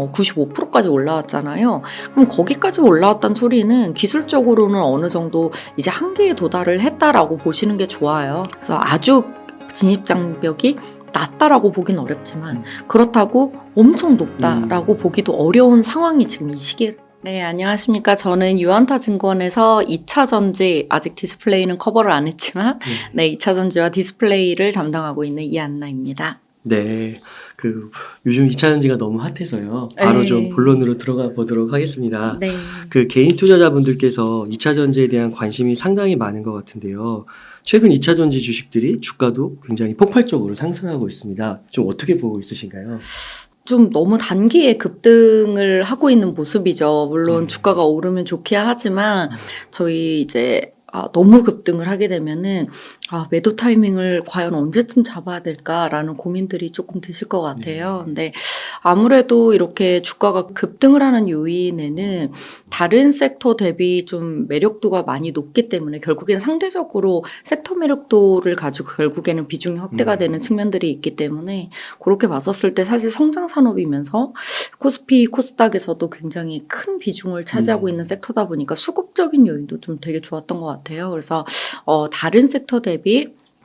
뭐 95%까지 올라왔잖아요. 그럼 거기까지 올라왔단 소리는 기술적으로는 어느 정도 이제 한계에 도달을 했다라고 보시는 게 좋아요. 그래서 아주 진입 장벽이 낮다라고 보긴 어렵지만 음. 그렇다고 엄청 높다라고 보기도 어려운 상황이 지금 이 시기에 네, 안녕하십니까. 저는 유한타 증권에서 2차 전지, 아직 디스플레이는 커버를 안 했지만, 네, 2차 전지와 디스플레이를 담당하고 있는 이안나입니다. 네. 그 요즘 2차 전지가 너무 핫해서요. 바로 네. 좀 본론으로 들어가 보도록 하겠습니다. 네. 그 개인 투자자분들께서 2차 전지에 대한 관심이 상당히 많은 것 같은데요. 최근 2차 전지 주식들이 주가도 굉장히 폭발적으로 상승하고 있습니다. 좀 어떻게 보고 있으신가요? 좀 너무 단기에 급등을 하고 있는 모습이죠. 물론 음. 주가가 오르면 좋게 하지만 저희 이제 아, 너무 급등을 하게 되면은 아, 매도 타이밍을 과연 언제쯤 잡아야 될까라는 고민들이 조금 드실 것 같아요. 근데 아무래도 이렇게 주가가 급등을 하는 요인에는 다른 섹터 대비 좀 매력도가 많이 높기 때문에 결국엔 상대적으로 섹터 매력도를 가지고 결국에는 비중이 확대가 음. 되는 측면들이 있기 때문에 그렇게 봤었을 때 사실 성장 산업이면서 코스피 코스닥에서도 굉장히 큰 비중을 차지하고 음. 있는 섹터다 보니까 수급적인 요인도 좀 되게 좋았던 것 같아요. 그래서 어, 다른 섹터 대비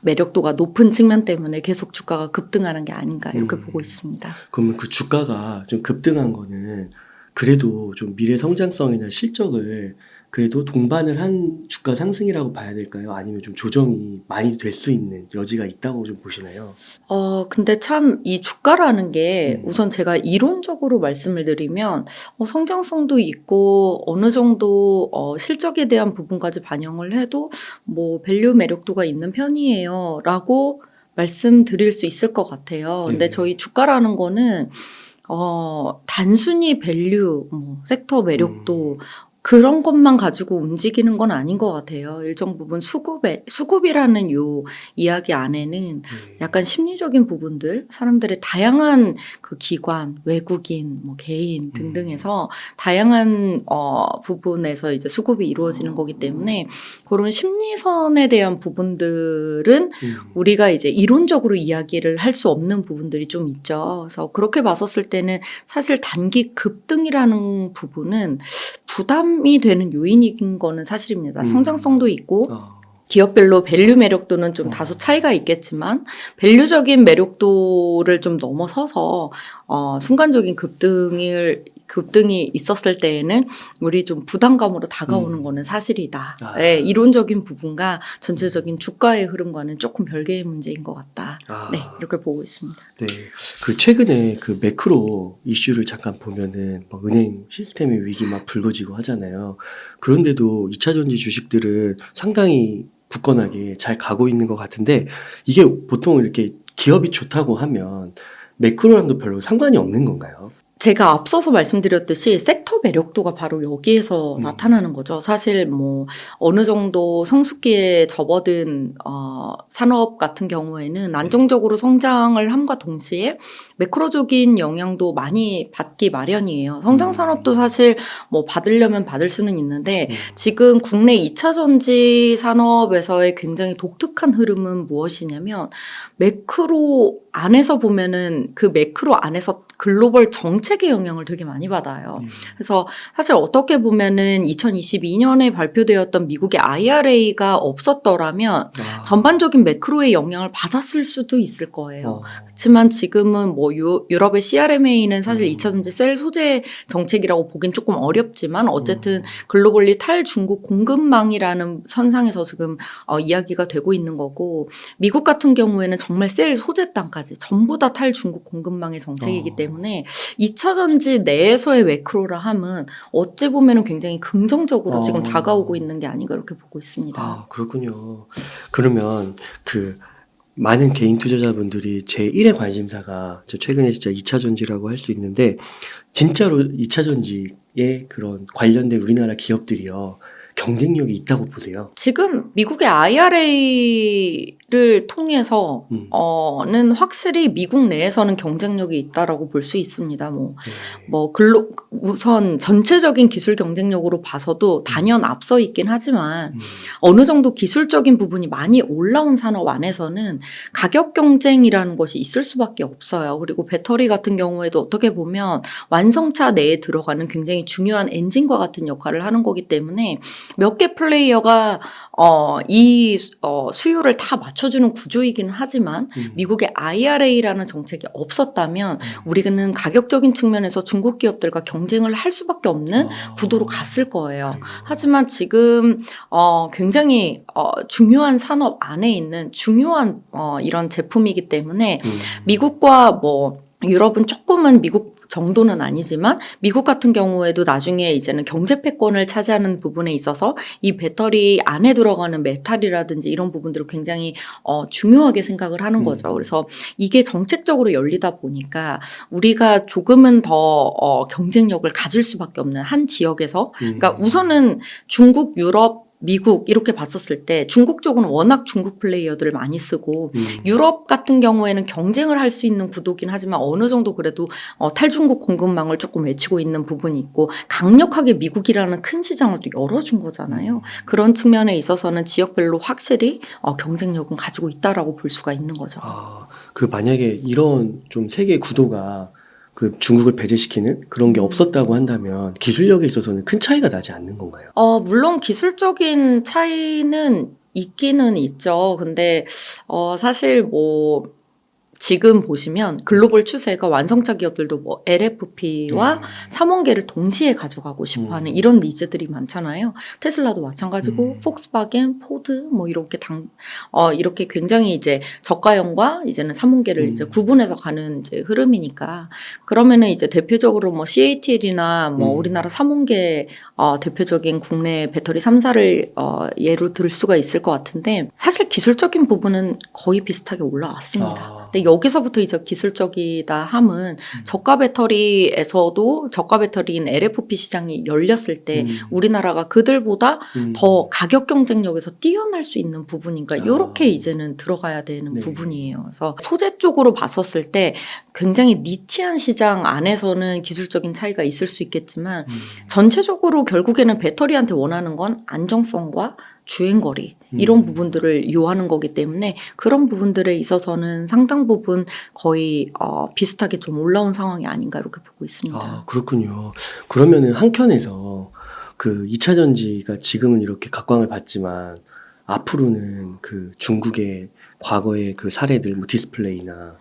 매력도가 높은 측면 때문에 계속 주가가 급등하는 게 아닌가 이렇게 음. 보고 있습니다. 그러면 그 주가가 좀 급등한 거는 그래도 좀 미래 성장성이나 실적을 그래도 동반을 한 주가 상승이라고 봐야 될까요? 아니면 좀 조정이 많이 될 수 있는 여지가 있다고 좀 보시나요? 어, 근데 참 이 주가라는 게 음. 우선 제가 이론적으로 말씀을 드리면 어, 성장성도 있고 어느 정도 어, 실적에 대한 부분까지 반영을 해도 뭐 밸류 매력도가 있는 편이에요. 라고 말씀드릴 수 있을 것 같아요. 근데 네. 저희 주가라는 거는 어, 단순히 밸류, 뭐, 섹터 매력도 그런 것만 가지고 움직이는 건 아닌 것 같아요. 일정 부분 수급에, 수급이라는 요 이야기 안에는 네. 약간 심리적인 부분들, 사람들의 다양한 그 기관, 외국인, 뭐 개인 등등에서 다양한 어 부분에서 이제 수급이 이루어지는 거기 때문에 그런 심리선에 대한 부분들은 음. 우리가 이제 이론적으로 이야기를 할 수 없는 부분들이 좀 있죠. 그래서 그렇게 봤었을 때는 사실 단기 급등이라는 부분은 부담 이 되는 요인인 거는 사실입니다. 음. 성장성도 있고 아, 기업별로 밸류 매력도는 좀 어. 다소 차이가 있겠지만 밸류적인 매력도를 좀 넘어서서 어, 순간적인 급등을 급등이 있었을 때에는 우리 좀 부담감으로 다가오는 음. 거는 사실이다. 아. 네, 이론적인 부분과 전체적인 주가의 흐름과는 조금 별개의 문제인 것 같다. 아. 네, 이렇게 보고 있습니다. 네. 그 최근에 그 매크로 이슈를 잠깐 보면은 막 은행 시스템의 위기 막 불거지고 하잖아요. 그런데도 2차 전지 주식들은 상당히 굳건하게 잘 가고 있는 것 같은데 이게 보통 이렇게 기업이 좋다고 하면 매크로랑도 별로 상관이 없는 건가요? 제가 앞서서 말씀드렸듯이 섹터 매력도가 바로 여기에서 음. 나타나는 거죠. 사실 뭐 어느 정도 성숙기에 접어든 어, 산업 같은 경우에는 안정적으로 성장을 함과 동시에 매크로적인 영향도 많이 받기 마련이에요. 성장 음. 산업도 사실 뭐 받으려면 받을 수는 있는데 음. 지금 국내 2차 전지 산업에서의 굉장히 독특한 흐름은 무엇이냐면 매크로 안에서 보면은 그 매크로 안에서 글로벌 정책의 영향을 되게 많이 받아요. 음. 그래서 사실 어떻게 보면은 2022년에 발표되었던 미국의 IRA가 없었더라면 아. 전반적인 매크로의 영향을 받았을 수도 있을 거예요. 어. 그렇지만 지금은 뭐 유, 유럽의 CRMA는 사실 음. 2차 전지 셀 소재 정책이라고 보긴 조금 어렵지만 어쨌든 음. 글로벌리 탈중국 공급망이라는 선상에서 지금 어, 이야기가 되고 있는 거고 미국 같은 경우에는 정말 셀 소재 땅까지 전부 다 탈중국 공급망의 정책이기 어. 때문에 2차 전지 내에서의 매크로라 함은 어찌 보면 은 굉장히 긍정적으로 지금 어. 다가오고 있는 게 아닌가 이렇게 보고 있습니다. 아, 그렇군요. 그러면 그 많은 개인 투자자분들이 제 1의 관심사가 저 최근에 진짜 2차 전지라고 할 수 있는데 진짜로 2차 전지에 그런 관련된 우리나라 기업들이요. 경쟁력이 있다고 보세요. 지금 미국의 IRA 를 통해서 음. 어는 확실히 미국 내에서는 경쟁력이 있다라고 볼 수 있습니다. 뭐 네. 뭐 글로 우선 전체적인 기술 경쟁력으로 봐서도 단연 앞서 있긴 하지만 음. 어느 정도 기술적인 부분이 많이 올라온 산업 안에서는 가격 경쟁이라는 것이 있을 수밖에 없어요. 그리고 배터리 같은 경우에도 어떻게 보면 완성차 내에 들어가는 굉장히 중요한 엔진과 같은 역할을 하는 거기 때문에 몇 개 플레이어가 어, 이 어, 수요를 다 맞 춰주는 구조이기는 하지만 음. 미국의 IRA라는 정책이 없었다면 우리는 가격적인 측면에서 중국 기업들과 경쟁을 할 수밖에 없는 아. 구도로 갔을 거예요. 아이고. 하지만 지금 어 굉장히 어 중요한 산업 안에 있는 중요한 어 이런 제품이기 때문에 음. 미국과 뭐 유럽은 조금은 미국 정도는 아니지만 미국 같은 경우에도 나중에 이제는 경제 패권을 차지하는 부분에 있어서 이 배터리 안에 들어가는 메탈이라든지 이런 부분들을 굉장히 어 중요하게 생각을 하는 음. 거죠. 그래서 이게 정책적으로 열리다 보니까 우리가 조금은 더 어, 경쟁력을 가질 수밖에 없는 한 지역에서 그러니까 음. 우선은 중국, 유럽, 미국 이렇게 봤었을 때 중국 쪽은 워낙 중국 플레이어들을 많이 쓰고 음. 유럽 같은 경우에는 경쟁을 할 수 있는 구도긴 하지만 어느 정도 그래도 어, 탈중국 공급망을 조금 외치고 있는 부분이 있고 강력하게 미국이라는 큰 시장을 또 열어준 거잖아요. 그런 측면에 있어서는 지역별로 확실히 어, 경쟁력은 가지고 있다라고 볼 수가 있는 거죠. 아, 그 만약에 이런 좀 세계 구도가 그 중국을 배제시키는 그런 게 음. 없었다고 한다면 기술력에 있어서는 큰 차이가 나지 않는 건가요? 어, 물론 기술적인 차이는 있기는 있죠. 근데, 어, 사실 뭐, 지금 보시면 글로벌 추세가 완성차 기업들도 뭐 LFP와 음. 삼원계를 동시에 가져가고 싶어 하는 음. 이런 니즈들이 많잖아요. 테슬라도 마찬가지고, 음. 폭스바겐, 포드, 뭐 이렇게 당, 어, 이렇게 굉장히 이제 저가형과 이제는 삼원계를 음. 이제 구분해서 가는 이제 흐름이니까. 그러면은 이제 대표적으로 뭐 CATL이나 뭐 음. 우리나라 삼원계 어, 대표적인 국내 배터리 3사를 어, 예로 들 수가 있을 것 같은데 사실 기술적인 부분은 거의 비슷하게 올라왔습니다. 아. 근데 여기서부터 이제 기술적이다 함은 저가 배터리에서도 저가 배터리인 LFP 시장이 열렸을 때 음. 우리나라가 그들보다 음. 더 가격 경쟁력에서 뛰어날 수 있는 부분인가 아. 이렇게 이제는 들어가야 되는 네. 부분이에요. 그래서 소재 쪽으로 봤었을 때 굉장히 니치한 시장 안에서는 기술적인 차이가 있을 수 있겠지만 음. 전체적으로 결국에는 배터리한테 원하는 건 안정성과 주행거리 이런 음. 부분들을 요하는 거기 때문에 그런 부분들에 있어서는 상당 부분 거의 어, 비슷하게 좀 올라온 상황이 아닌가 이렇게 보고 있습니다. 아, 그렇군요. 그러면은 한켠에서 그 2차 전지가 지금은 이렇게 각광을 받지만 앞으로는 그 중국의 과거의 그 사례들 뭐 디스플레이나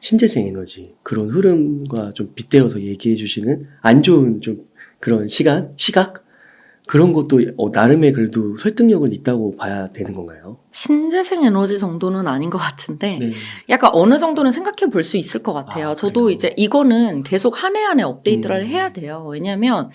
신재생 에너지 그런 흐름과 좀 빗대어서 얘기해 주시는 안 좋은 좀 그런 시간, 시각 그런 것도 어, 나름의 그래도 설득력은 있다고 봐야 되는 건가요? 신재생 에너지 정도는 아닌 것 같은데 네. 약간 어느 정도는 생각해 볼 수 있을 것 같아요. 아, 저도 그래요? 이제 이거는 계속 한 해 한 해 업데이트를 음. 해야 돼요. 왜냐하면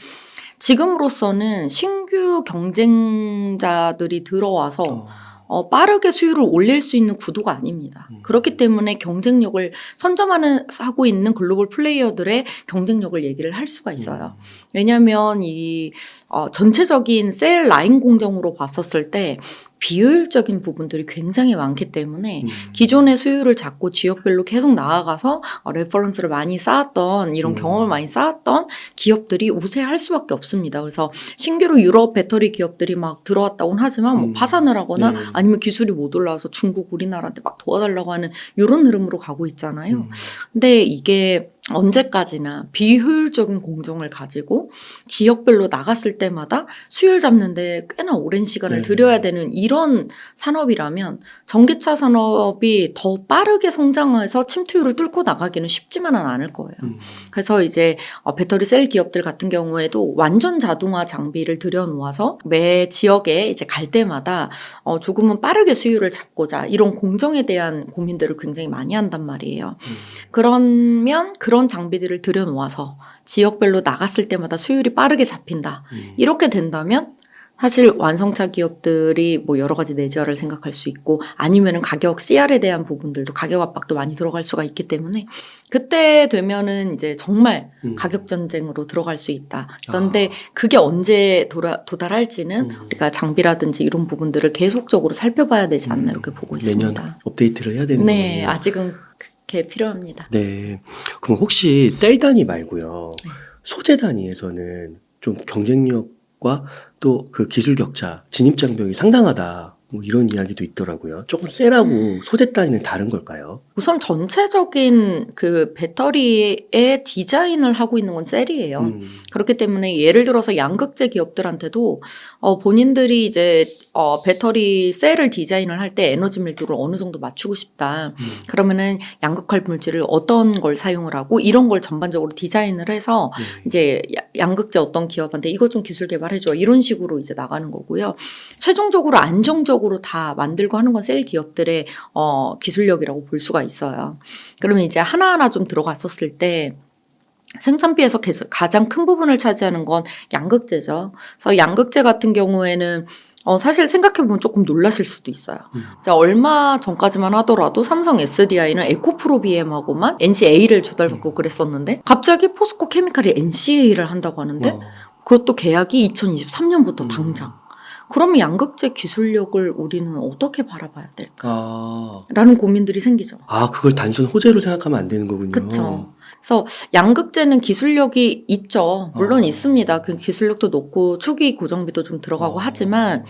지금으로서는 신규 경쟁자들이 들어와서 어, 어, 빠르게 수율을 올릴 수 있는 구도가 아닙니다. 음. 그렇기 때문에 경쟁력을 선점하는 하고 있는 글로벌 플레이어들의 경쟁력을 얘기를 할 수가 있어요. 왜냐하면 이 어, 전체적인 셀 라인 공정으로 봤었을 때 비효율적인 부분들이 굉장히 많기 때문에 음. 기존의 수요를 잡고 지역별로 계속 나아가서 어, 레퍼런스를 많이 쌓았던 이런 음. 경험을 많이 쌓았던 기업들이 우세할 수밖에 없습니다. 그래서 신규로 유럽 배터리 기업들이 막 들어왔다고는 하지만 뭐 음. 파산을 하거나 네. 아니면 기술이 못 올라와서 중국 우리나라한테 막 도와달라고 하는 이런 흐름으로 가고 있잖아요. 음. 근데 이게 언제까지나 비효율적인 공정을 가지고 지역별로 나갔을 때마다 수율 잡는데 꽤나 오랜 시간을 네. 들여야 되는 이런 산업이라면 전기차 산업이 더 빠르게 성장해서 침투율을 뚫고 나가기는 쉽지만은 않을 거예요. 음. 그래서 이제 어, 배터리 셀 기업들 같은 경우에도 완전 자동화 장비를 들여놓아서 매 지역에 이제 갈 때마다 어, 조금은 빠르게 수율을 잡고자 이런 공정에 대한 고민들을 굉장히 많이 한단 말이에요. 음. 그러면 그런 장비들을 들여놓아서 지역별로 나갔을 때마다 수율이 빠르게 잡힌다. 음. 이렇게 된다면 사실 완성차 기업들이 뭐 여러 가지 내재화를 생각할 수 있고 아니면은 가격 CR에 대한 부분들도 가격 압박도 많이 들어갈 수가 있기 때문에 그때 되면은 이제 정말 음. 가격 전쟁으로 들어갈 수 있다. 그런데 그게 언제 돌아, 도달할지는 음. 우리가 장비라든지 이런 부분들을 계속적으로 살펴봐야 되지 않나 음. 이렇게 보고 있습니다. 업데이트를 해야 되는 네, 거예요. 아직은 그 게 필요합니다. 네. 그럼 혹시 셀 단위 말고요. 네. 소재 단위에서는 좀 경쟁력과 또 그 기술 격차, 진입 장벽이 상당하다. 뭐 이런 이야기도 있더라고요. 조금 셀하고 음. 소재 단위는 다른 걸까요? 우선 전체적인 그 배터리의 디자인을 하고 있는 건 셀이에요. 음. 그렇기 때문에 예를 들어서 양극재 기업들한테도 어, 본인들이 이제 어, 배터리 셀을 디자인을 할 때 에너지 밀도를 어느 정도 맞추고 싶다. 음. 그러면은 양극할 물질을 어떤 걸 사용을 하고 이런 걸 전반적으로 디자인을 해서 네. 이제 야- 양극재 어떤 기업한테 이거 좀 기술 개발해줘 이런 식으로 이제 나가는 거고요. 최종적으로 안정적 으로 다 만들고 하는 건 셀 기업들의 어, 기술력이라고 볼 수가 있어요. 그러면 이제 하나하나 좀 들어갔었을 때 생산비에서 가장 큰 부분을 차지하는 건 양극재죠. 그래서 양극재 같은 경우에는 어, 사실 생각해보면 조금 놀라실 수도 있어요. 음. 자, 얼마 전까지만 하더라도 삼성 SDI는 에코프로 BM하고만 NCA를 조달받고 그랬었는데 갑자기 포스코 케미칼이 NCA를 한다고 하는데 어. 그것도 계약이 2023년부터 음. 당장. 그러면 양극재 기술력을 우리는 어떻게 바라봐야 될까? 아. 라는 고민들이 생기죠. 아, 그걸 단순 호재로 생각하면 안 되는 거군요. 그쵸. 그래서 양극재는 기술력이 있죠. 물론 어. 있습니다. 그 기술력도 높고 초기 고정비도 좀 들어가고 어. 하지만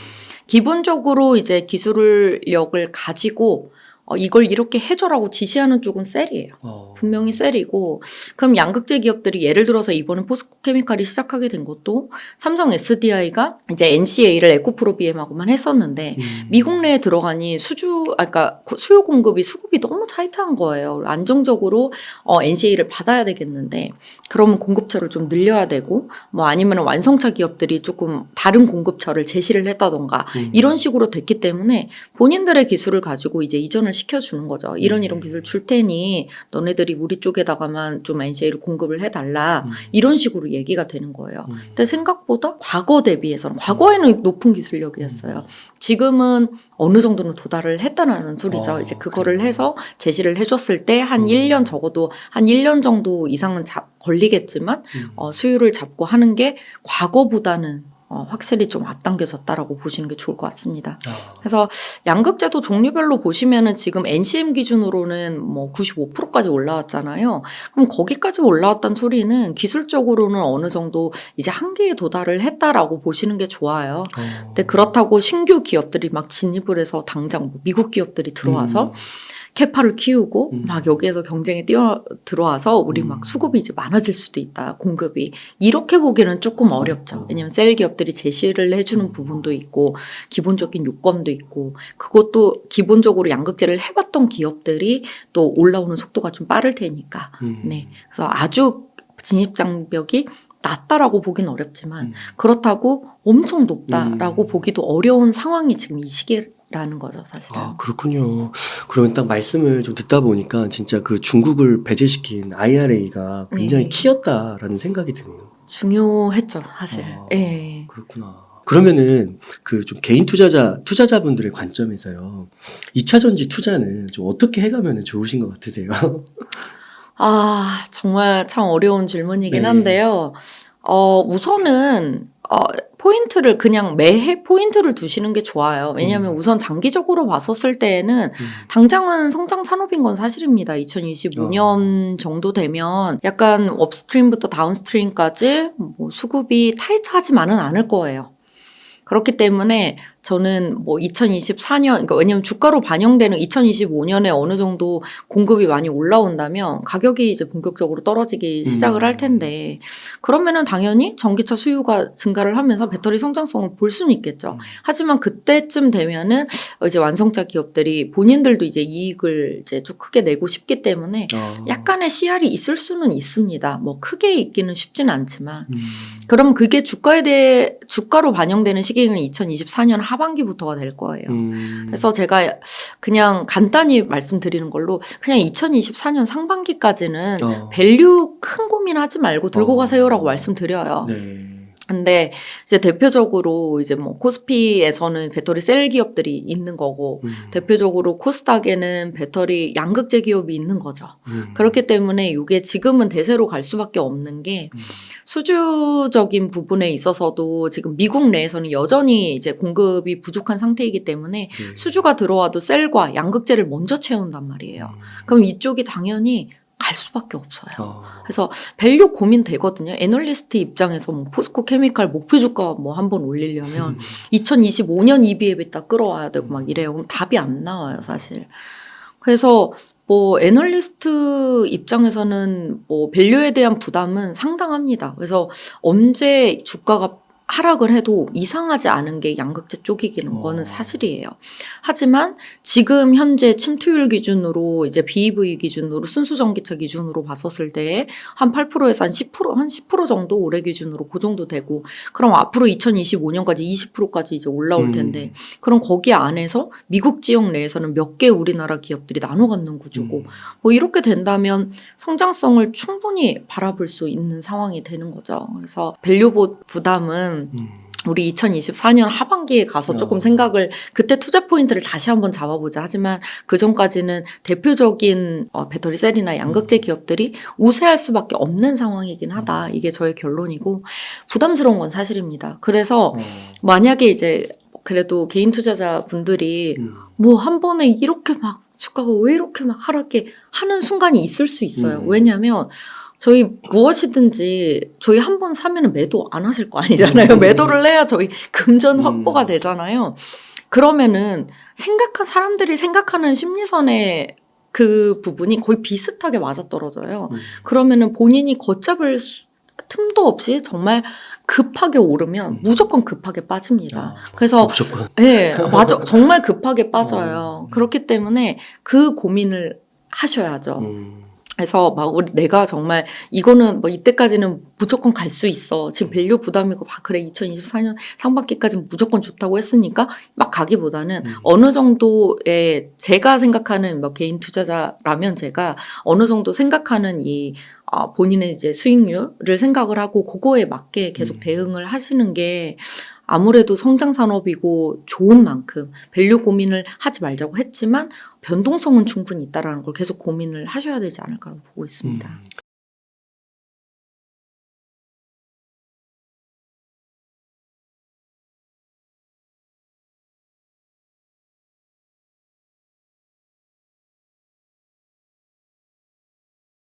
기본적으로 이제 기술력을 가지고 어, 이걸 이렇게 해줘라고 지시하는 쪽은 셀이에요. 어. 분명히 셀이고 그럼 양극재 기업들이 예를 들어서 이번에 포스코 케미칼이 시작하게 된 것도 삼성 SDI가 이제 NCA를 에코프로 BM하고만 했었는데 음. 미국 내에 들어가니 수주, 아, 그러니까 고- 수요 공급이 수급이 너무 타이트한 거예요. 안정적으로 어, NCA를 받아야 되겠는데 그러면 공급처를 좀 늘려야 되고 뭐 아니면 완성차 기업들이 조금 다른 공급처를 제시를 했다던가 음. 이런 식으로 됐기 때문에 본인들의 기술을 가지고 이제 이전을 시켜주는 거죠. 이런 이런 음. 기술 줄 테니 너네들이 우리 쪽에다가만 좀 NCA를 공급을 해달라. 음. 이런 식으로 얘기가 되는 거예요. 음. 근데 생각보다 과거 대비해서는 과거에는 높은 기술력이었어요. 지금은 어느 정도는 도달을 했다는 소리죠. 어, 이제 그거를 그래요? 해서 제시를 해줬을 때한 음. 1년 적어도 한 1년 정도 이상은 잡, 걸리겠지만 음. 어, 수율을 잡고 하는 게 과거보다는 어, 확실히 좀 앞당겨졌다라고 보시는 게 좋을 것 같습니다. 아. 그래서 양극재도 종류별로 보시면은 지금 NCM 기준으로는 뭐 95%까지 올라왔잖아요. 그럼 거기까지 올라왔단 소리는 기술적으로는 어느 정도 이제 한계에 도달을 했다라고 보시는 게 좋아요. 어. 근데 그렇다고 신규 기업들이 막 진입을 해서 당장 뭐 미국 기업들이 들어와서 음. 캐파를 키우고 음. 막 여기에서 경쟁에 뛰어 들어와서 우리 음. 막 수급이 이제 많아질 수도 있다 공급이 이렇게 보기는 조금 어렵죠 어. 왜냐면 셀 기업들이 제시를 해주는 음. 부분도 있고 기본적인 요건도 있고 그것도 기본적으로 양극재를 해봤던 기업들이 또 올라오는 속도가 좀 빠를 테니까 음. 네 그래서 아주 진입 장벽이 낮다라고 보기는 어렵지만 음. 그렇다고 엄청 높다라고 음. 보기도 어려운 상황이 지금 이 시기 라는 거죠 사실은. 아, 그렇군요. 그러면 딱 말씀을 좀 듣다 보니까 진짜 그 중국을 배제시킨 IRA가 굉장히 네. 키였다라는 생각이 드네요. 중요했죠, 사실. 아. 예. 그렇구나. 그러면은 그 좀 개인 투자자 투자자분들의 관점에서요. 2차 전지 투자는 좀 어떻게 해 가면 좋으신 것 같으세요? 아, 정말 참 어려운 질문이긴 네. 한데요. 어, 우선은, 어, 포인트를 그냥 매해 포인트를 두시는 게 좋아요. 왜냐하면 음. 우선 장기적으로 봤었을 때에는 음. 당장은 성장 산업인 건 사실입니다. 2025년 정도 되면 약간 업스트림부터 다운스트림까지 뭐 수급이 타이트하지만은 않을 거예요. 그렇기 때문에 저는 뭐 2024년, 그러니까 왜냐면 주가로 반영되는 2025년에 어느 정도 공급이 많이 올라온다면 가격이 이제 본격적으로 떨어지기 시작을 음. 할 텐데 그러면은 당연히 전기차 수요가 증가를 하면서 배터리 성장성을 볼 수는 있겠죠. 음. 하지만 그때쯤 되면은 이제 완성차 기업들이 본인들도 이제 이익을 이제 좀 크게 내고 싶기 때문에 어. 약간의 CR이 있을 수는 있습니다. 뭐 크게 있기는 쉽진 않지만 음. 그럼 그게 주가에 대해 주가로 반영되는 시기는 2024년 하반기부터가 될 거예요. 음. 그래서 제가 그냥 간단히 말씀드리는 걸로 그냥 2024년 상반기까지는 어. 밸류 큰 고민하지 말고 들고 어. 가세요라고 말씀드려요. 네. 근데 이제 대표적으로 이제 뭐 코스피에서는 배터리 셀 기업들이 있는 거고 음. 대표적으로 코스닥에는 배터리 양극재 기업이 있는 거죠. 음. 그렇기 때문에 이게 지금은 대세로 갈 수밖에 없는 게 음. 수주적인 부분에 있어서도 지금 미국 내에서는 여전히 이제 공급이 부족한 상태이기 때문에 네. 수주가 들어와도 셀과 양극재를 먼저 채운단 말이에요. 음. 그럼 이쪽이 당연히 갈 수밖에 없어요. 어. 그래서 밸류 고민 되거든요. 애널리스트 입장에서 뭐 포스코 케미칼 목표 주가 뭐 한 번 올리려면 2025년 EBF에 딱 끌어와야 되고 막 이래요. 그럼 답이 안 나와요, 사실. 그래서 뭐 애널리스트 입장에서는 뭐 밸류에 대한 부담은 상당합니다. 그래서 언제 주가가 하락을 해도 이상하지 않은 게 양극재 쪽이기는 거는 어. 사실이에요. 하지만 지금 현재 침투율 기준으로 이제 BEV 기준으로 순수 전기차 기준으로 봤었을 때 한 8%에서 한 10%, 한 10% 정도 올해 기준으로 그 정도 되고 그럼 앞으로 2025년까지 20%까지 이제 올라올 음. 텐데 그럼 거기 안에서 미국 지역 내에서는 몇 개 우리나라 기업들이 나눠 갖는 구조고 음. 뭐 이렇게 된다면 성장성을 충분히 바라볼 수 있는 상황이 되는 거죠. 그래서 밸류 부담은 음. 우리 2024년 하반기에 가서 조금 어. 생각을 그때 투자 포인트를 다시 한번 잡아보자. 하지만 그 전까지는 대표적인 어, 배터리 셀이나 양극재 기업들이 우세할 수밖에 없는 상황이긴 하다. 이게 저의 결론이고 부담스러운 건 사실입니다. 그래서 어. 만약에 이제 그래도 개인 투자자 분들이 음. 뭐 한 번에 이렇게 막 주가가 왜 이렇게 막 하락해 하는 순간이 있을 수 있어요. 음. 왜냐하면 저희 무엇이든지 저희 한 번 사면은 매도 안 하실 거 아니잖아요. 음. 매도를 해야 저희 금전 확보가 음. 되잖아요. 그러면은 생각한 사람들이 생각하는 심리선의 그 부분이 거의 비슷하게 맞아떨어져요. 음. 그러면은 본인이 걷잡을 수- 틈도 없이 정말 급하게 오르면 음. 무조건 급하게 빠집니다. 아, 그래서 무조건. 네, 맞아. 정말 급하게 빠져요. 어. 그렇기 때문에 그 고민을 하셔야죠. 음. 그래서 막 우리 내가 정말 이거는 뭐 이때까지는 무조건 갈 수 있어. 지금 밸류 부담이고 막 그래 2024년 상반기까지는 무조건 좋다고 했으니까 막 가기보다는 음. 어느 정도의 제가 생각하는 뭐 개인 투자자라면 제가 어느 정도 생각하는 이 아, 본인의 이제 수익률을 생각을 하고 그거에 맞게 계속 음. 대응을 하시는 게 아무래도 성장 산업이고 좋은 만큼 밸류 고민을 하지 말자고 했지만 변동성은 충분히 있다라는 걸 계속 고민을 하셔야 되지 않을까라고 보고 있습니다. 음.